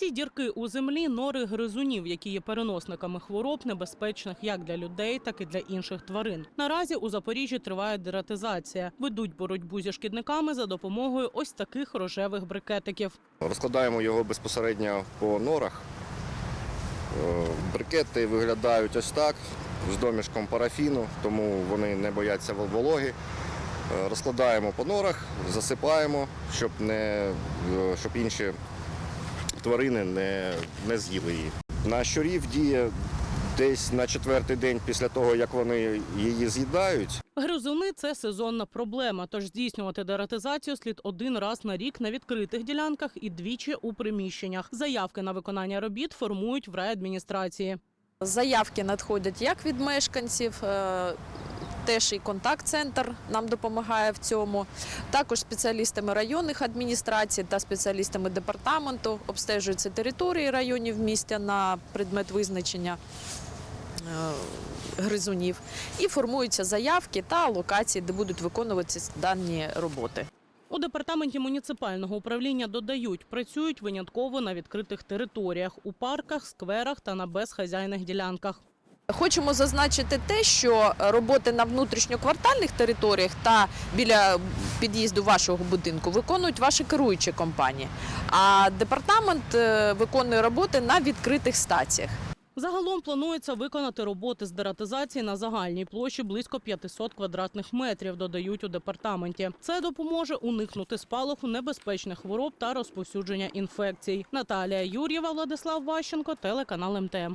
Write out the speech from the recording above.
Ці дірки у землі нори гризунів, які є переносниками хвороб, небезпечних як для людей, так і для інших тварин. Наразі у Запоріжжі триває дератизація. Ведуть боротьбу зі шкідниками за допомогою ось таких рожевих брикетиків. Розкладаємо його безпосередньо по норах. Е, Брикети виглядають ось так, з домішком парафіну, тому вони не бояться вол- вологи. Е, Розкладаємо по норах, засипаємо, щоб, не, е, щоб інші тварини не, не з'їли її. На щурів діє десь на четвертий день після того, як вони її з'їдають. Гризуни це сезонна проблема. Тож здійснювати дератизацію слід один раз на рік на відкритих ділянках і двічі у приміщеннях. Заявки на виконання робіт формують в райадміністрації. Заявки надходять як від мешканців. Теж і контакт-центр нам допомагає в цьому. Також спеціалістами районних адміністрацій та спеціалістами департаменту обстежуються території районів міста на предмет визначення е, гризунів і формуються заявки та локації, де будуть виконуватися дані роботи. У департаменті муніципального управління додають, працюють винятково на відкритих територіях у парках, скверах та на безхазяйних ділянках. Хочемо зазначити те, що роботи на внутрішньоквартальних територіях та біля під'їзду вашого будинку виконують ваші керуючі компанії. А департамент е, виконує роботи на відкритих стаціях. Загалом планується виконати роботи з дератизації на загальній площі близько 500 квадратних метрів, додають у департаменті. Це допоможе уникнути спалаху небезпечних хвороб та розповсюдження інфекцій. Наталія Юр'єва, Владислав Ващенко, телеканал МТМ.